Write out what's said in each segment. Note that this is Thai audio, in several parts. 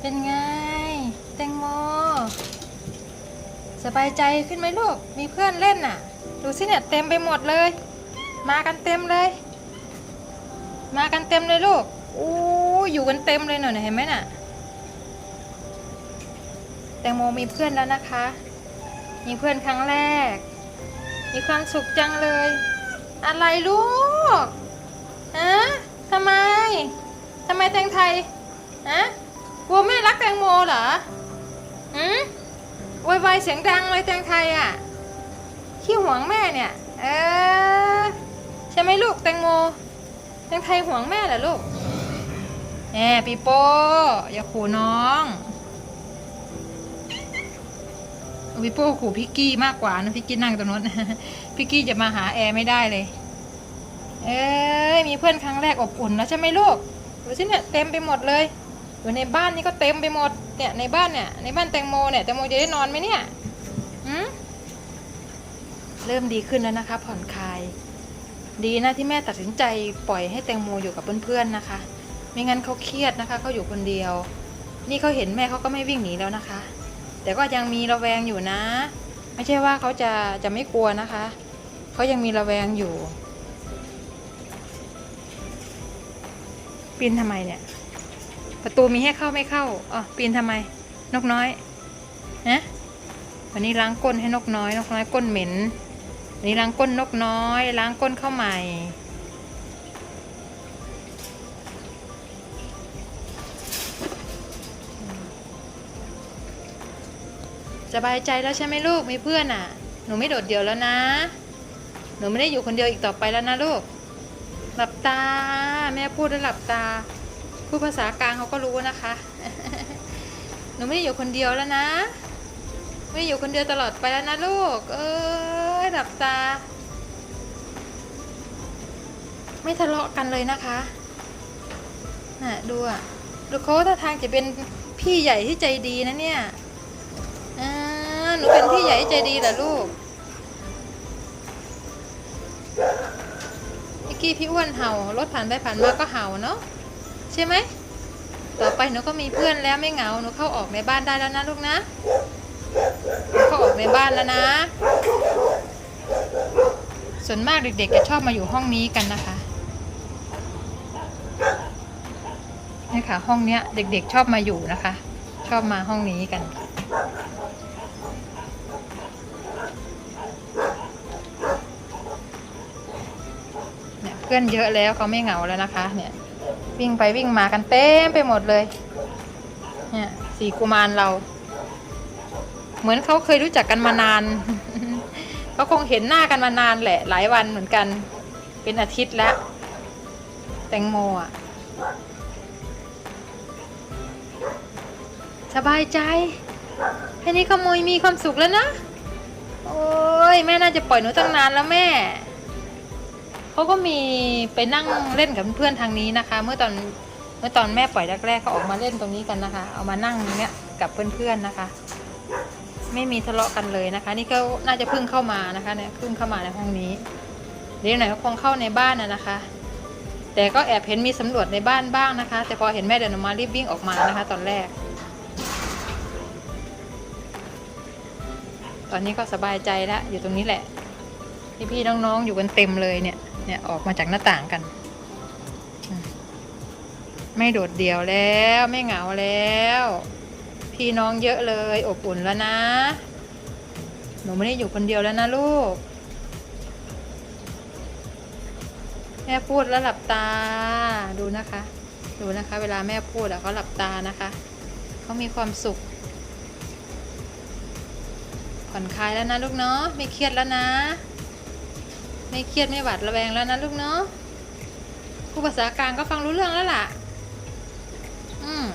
เป็นไง แตงโม สบายใจขึ้นไหมลูก มีเพื่อนเล่นน่ะ ดูสิเนี่ยเต็มไปหมดเลย มากันเต็มเลย มากันเต็มเลยลูกอู้อยู่กันเต็มเลยหน่อยเห็นไหมน่ะ แตงโมมีเพื่อนแล้วนะคะ มีเพื่อนครั้งแรก มีความสุขจังเลย อะไรลูกฮะทำไมทำไมแตงไทยฮะ กลัวแม่รักแตงโมเหรอหืมโวยวายเสียงดังเลยแตงไทยอะ ขี้หวงแม่เนี่ย เออ ใช่ไหมลูกแตงโม แตงไทยหวงแม่เหรอลูกแหมปีโป้อย่าขู่น้องปีโป้ขู่พิกกี้มากกว่านะพิกกี้นั่งตรงนู้นพิกกี้จะมาหาแอร์ไม่ได้เลย เอ้ยมีเพื่อนครั้งแรกอบอุ่นแล้วใช่ไหมลูกดูสิเนี่ยเต็มไปหมดเลย อยู่ในบ้านนี่ก็เต็มไปหมดเนี่ยในบ้านเนี่ยในบ้านแตงโมเนี่ยแตงโมจะได้นอนไหมเนี่ยหืมเริ่มดีขึ้นแล้วนะคะ ผ่อนคลาย ดีนะที่แม่ตัดสินใจปล่อยให้แตงโมอยู่กับเพื่อนๆนะคะ ไม่งั้นเขาเครียดนะคะเขาอยู่คนเดียว นี่เขาเห็นแม่เขาก็ไม่วิ่งหนีแล้วนะคะ แต่ก็ยังมีระแวงอยู่นะ ไม่ใช่ว่าเขาจะจะไม่กลัวนะคะเขายังมีระแวงอยู่ ปีนทำไมเนี่ย ประตูมีให้เข้าไม่เข้าอ๋อปีนทำไม นกน้อยฮะวันนี้ล้างก้นให้นกน้อย นกน้อยก้นเหม็นวันนี้ล้างก้นนกน้อย ล้างก้นเข้าใหม่สบายใจแล้วใช่ไหมลูกมีเพื่อนอะ หนูไม่โดดเดี่ยวแล้วนะ หนูไม่ได้อยู่คนเดียวอีกต่อไปแล้วนะลูก หลับตา แม่พูดแล้วหลับตา พูดภาษากลางเขาก็รู้นะคะ หนูไม่ได้อยู่คนเดียวแล้วนะ ไม่ได้อยู่คนเดียวตลอดไปแล้วนะลูก เอ้ยหลับตา ไม่ทะเลาะกันเลยนะคะ น่ะดูอะดูเขาท่าทางจะเป็นพี่ใหญ่ที่ใจดีนะเนี่ยอ่าหนูเป็นพี่ใหญ่ใจดีเหรอลูกเมื่อกี้พี่อ้วนเห่ารถผ่านไปผ่านมาก็เห่าเนาะ ใช่ไหม ต่อไปหนูก็มีเพื่อนแล้วไม่เหงา หนูเข้าออกในบ้านได้แล้วนะลูกนะ เข้าออกในบ้านแล้วนะ ส่วนมากเด็กๆจะชอบมาอยู่ห้องนี้กันนะคะนี่ค่ะห้องเนี้ยเด็กๆชอบมาอยู่นะคะ ชอบมาห้องนี้กันเนี่ยเพื่อนเยอะแล้วเขาไม่เหงาแล้วนะคะ เนี่ย วิ่งไปวิ่งมากันเต็มไปหมดเลย เนี่ยสี่กุมารเรา เหมือนเขาเคยรู้จักกันมานานเขาคงเห็นหน้ากันมานานแหละ หลายวันเหมือนกัน เป็นอาทิตย์แล้ว แตงโมอะ สบายใจแค่นี้ขโมยมีความสุขแล้วนะ โอ้ยแม่น่าจะปล่อยหนูตั้งนานแล้วแม่ เขาก็มีไปนั่งเล่นกับเพื่อนทางนี้นะคะ เมื่อตอนเมื่อตอนแม่ปล่อยแรกๆเขาออกมาเล่นตรงนี้กันนะคะ เอามานั่งเนี้ยกับเพื่อนๆนะคะ ไม่มีทะเลาะกันเลยนะคะ นี่ก็น่าจะเพิ่งเข้ามานะคะเนี่ยเพิ่งเข้ามาในห้องนี้เดี๋ยวไหนก็คงเข้าในบ้านนะนะคะ แต่ก็แอบเห็นมีสำรวจในบ้านบ้างนะคะ แต่พอเห็นแม่เดินออกมารีบวิ่งออกมานะคะ ตอนแรก ตอนนี้ก็สบายใจแล้วอยู่ตรงนี้แหละพี่ๆน้องๆอยู่กันเต็มเลยเนี่ย เนี่ยออกมาจากหน้าต่างกัน ไม่โดดเดี่ยวแล้วไม่เหงาแล้ว พี่น้องเยอะเลยอบอุ่นแล้วนะ หนูไม่ได้อยู่คนเดียวแล้วนะลูก แม่พูดแล้วหลับตาดูนะคะ ดูนะคะ เวลาแม่พูดอะเขาหลับตานะคะเขามีความสุขผ่อนคลายแล้วนะลูกเนาะไม่เครียดแล้วนะ ไม่เครียดไม่หวาดระแวงแล้วนะลูกเนาะผู้ภาษากลางก็ฟังรู้เรื่องแล้วล่ะ อืม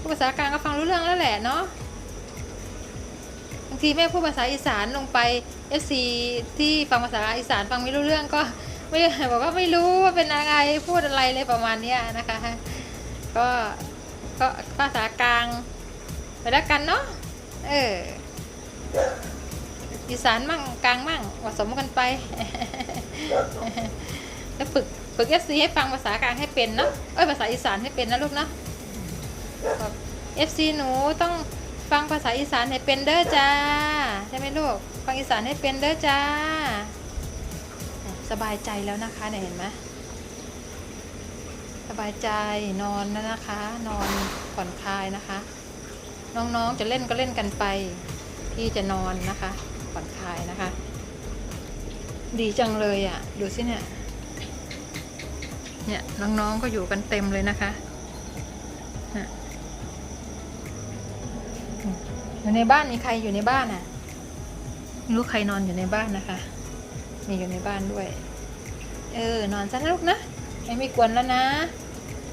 ผู้ภาษากลางก็ฟังรู้เรื่องแล้วแหละเนาะบางทีแม่พูดภาษาอีสานลงไปเอฟซีที่ฟังภาษาอีสานฟังไม่รู้เรื่องก็ไม่บอกว่าไม่รู้ว่าเป็นอะไรพูดอะไรเลยประมาณเนี้ยนะคะ ก็ก็ภาษากลางไปแล้วกันเนาะเออ อีสานมั่งกลางมั่งผสมกันไป แล้วฝึกฝึกเอฟซีให้ฟังภาษากลางให้เป็นเนาะเอ้ยภาษาอีสานให้เป็นนะลูกเนาะบอก FC หนูต้องฟังภาษาอีสานให้เป็นเด้อจ้าใช่ไหมลูกฟังอีสานให้เป็นเด้อจ้า สบายใจแล้วนะคะเนี่ยเห็นไหมสบายใจนอนแล้วนะคะ นอนผ่อนคลายนะคะ น้องๆจะเล่นก็เล่นกันไป พี่จะนอนนะคะ ผ่อนคลายนะคะ ดีจังเลยอะ่ะ ดูสิเนี่ย เนี่ยน้องๆก็อยู่กันเต็มเลยนะคะน่ะอยู่ในบ้านมีใครอยู่ในบ้านอะไม่รู้ใครนอนอยู่ในบ้านนะคะ มีอยู่ในบ้านด้วย เออนอนซะนะลูกนะไม่ไม่กวนแล้วนะ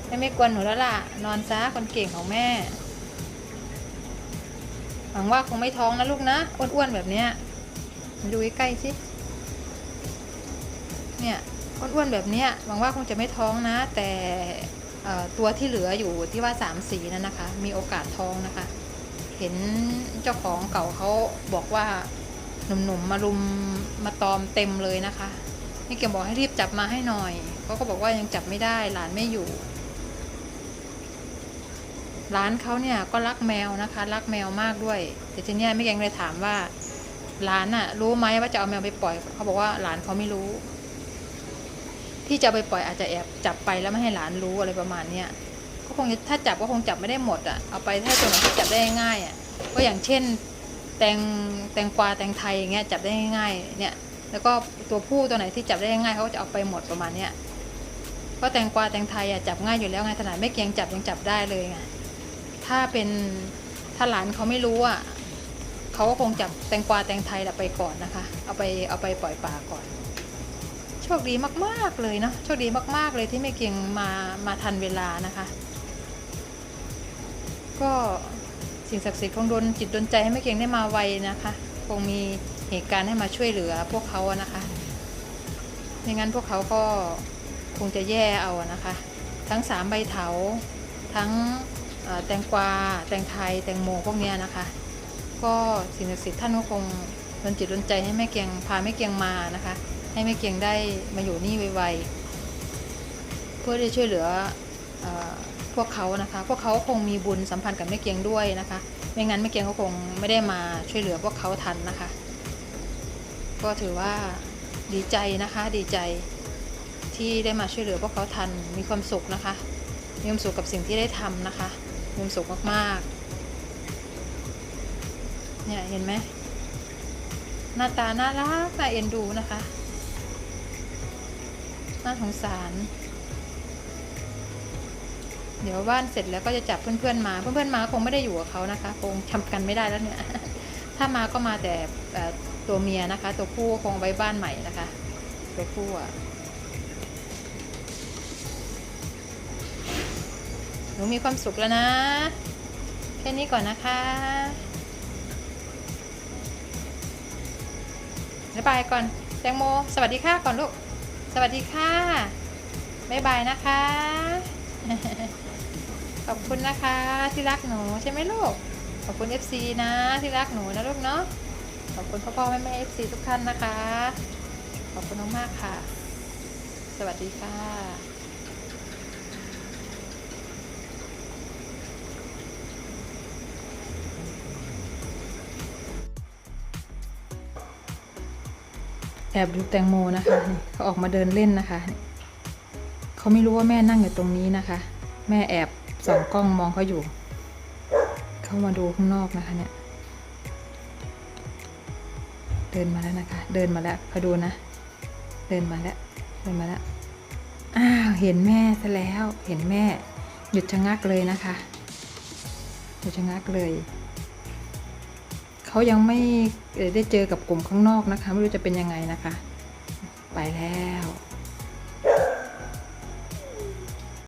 ไม่ไม่กวนหนูแล้วล่ะ นอนซะคนเก่งของแม่หวังว่าคงไม่ท้องนะลูกนะอ้วนๆแบบเนี้ย ดูใกล้ๆสิ เนี่ยอ้วนๆแบบนี้หวังว่าคงจะไม่ท้องนะ แต่ตัวที่เหลืออยู่ที่ว่าสามสีนั่นนะคะ มีโอกาสท้องนะคะ เห็นเจ้าของเก่าเขาบอกว่าหนุ่มๆมารุมมาตอมเต็มเลยนะคะนี่เกมบอกให้รีบจับมาให้หน่อยเขาก็บอกว่ายังจับไม่ได้หลานไม่อยู่ ร้านเขาเนี่ยก็รักแมวนะคะ รักแมวมากด้วย แต่ทีนี้ยไม่แกงเลยถามว่า ร้านน่ะ รู้ไหมว่าจะเอาแมวไปปล่อย เขาบอกว่าหลานเขาไม่รู้ ที่จะไปปล่อยอาจจะแอบจับไปแล้วไม่ให้หลานรู้อะไรประมาณเนี้ยก็คงถ้าจับก็คงจับไม่ได้หมดอะเอาไปถ้าตัวไหนที่จับได้ง่ายอะก็อย่างเช่น แตงแตงกวาแตงไทยอย่างเงี้ยจับได้ง่ายเนี่ย แล้วก็ตัวผู้ตัวไหนที่จับได้ง่ายเขาก็จะเอาไปหมดประมาณเนี้ยเพราะแตงกวาแตงไทยอะจับง่ายอยู่แล้วไงขนาดไม่เกียงจับยังจับได้เลยไงถ้าเป็นถ้าหลานเขาไม่รู้อะ เขาก็คงจับแตงกวาแตงไทยน่ะไปก่อนนะคะ เอาไปเอาไปปล่อยป่าก่อน โชคดีมากๆเลยเนาะโชคดีมากๆเลยที่ไม่เกียงมามาทันเวลานะคะ ก็สิ่งศักดิ์สิทธิ์คงโดนจิตโดนใจให้ไม่เกียงได้มาไวนะคะ คงมีเหตุการณ์ให้มาช่วยเหลือพวกเขาอะนะคะไม่งั้นพวกเขาก็คงจะแย่เอาอะนะคะ ทั้งสามใบเถาทั้งแตงกวา แตงไทย แตงโมพวกเนี้ยนะคะ ก็สิ่งศักดิ์สิทธิ์ท่านก็คงดนจิตดนใจให้แม่เกียงพาแม่เกียงมานะคะ ให้แม่เกียงได้มาอยู่นี่ไวๆเพื่อที่จะช่วยเหลืออพวกเขานะคะ พวกเขาคงมีบุญสัมพันธ์กับแม่เกียงด้วยนะคะ ไม่งั้นแม่เกียงก็คงไม่ได้มาช่วยเหลือพวกเขาทันนะคะ ก็ถือว่าดีใจนะคะดีใจที่ได้มาช่วยเหลือพวกเขาทันมีความสุขนะคะมีความสุขกับสิ่งที่ได้ทำนะคะมีความสุขมากๆ เนี่ยเห็นไหมหน้าตาน่ารักน่าเอ็นดูนะคะ น่าสงสาร เดี๋ยวบ้านเสร็จแล้วก็จะจับเพื่อนๆมา เพื่อนๆมาคงไม่ได้อยู่กับเขานะคะ คงทำกันไม่ได้แล้วเนี่ย ถ้ามาก็มาแต่ตัวเมียนะคะ ตัวผู้คงไว้บ้านใหม่นะคะ ตัวผู้อะหนูมีความสุขแล้วนะ แค่นี้ก่อนนะคะ บ๊ายบายก่อนแตงโม สวัสดีค่ะก่อนลูก สวัสดีค่ะบ๊ายบายนะคะ ขอบคุณนะคะที่รักหนูใช่ไหมลูก ขอบคุณ FC นะที่รักหนูนะลูกเนาะ ขอบคุณพ่อพ่อแม่แม่ FC ทุกท่านนะคะ ขอบคุณมากๆค่ะ สวัสดีค่ะ แอบดูแตงโมนะคะเขาออกมาเดินเล่นนะคะ เขาไม่รู้ว่าแม่นั่งอยู่ตรงนี้นะคะ แม่แอบส่องกล้องมองเขาอยู่ เข้ามาดูข้างนอกนะคะเนี่ย เดินมาแล้วนะคะ เดินมาแล้วเขาดูนะ เดินมาแล้ว เดินมาแล้ว อ้าวเห็นแม่ซะแล้ว เห็นแม่ หยุดชะงักเลยนะคะ หยุดชะงักเลย เขายังไม่ได้เจอกับกลุ่มข้างนอกนะคะ ไม่รู้จะเป็นยังไงนะคะ ไปแล้ว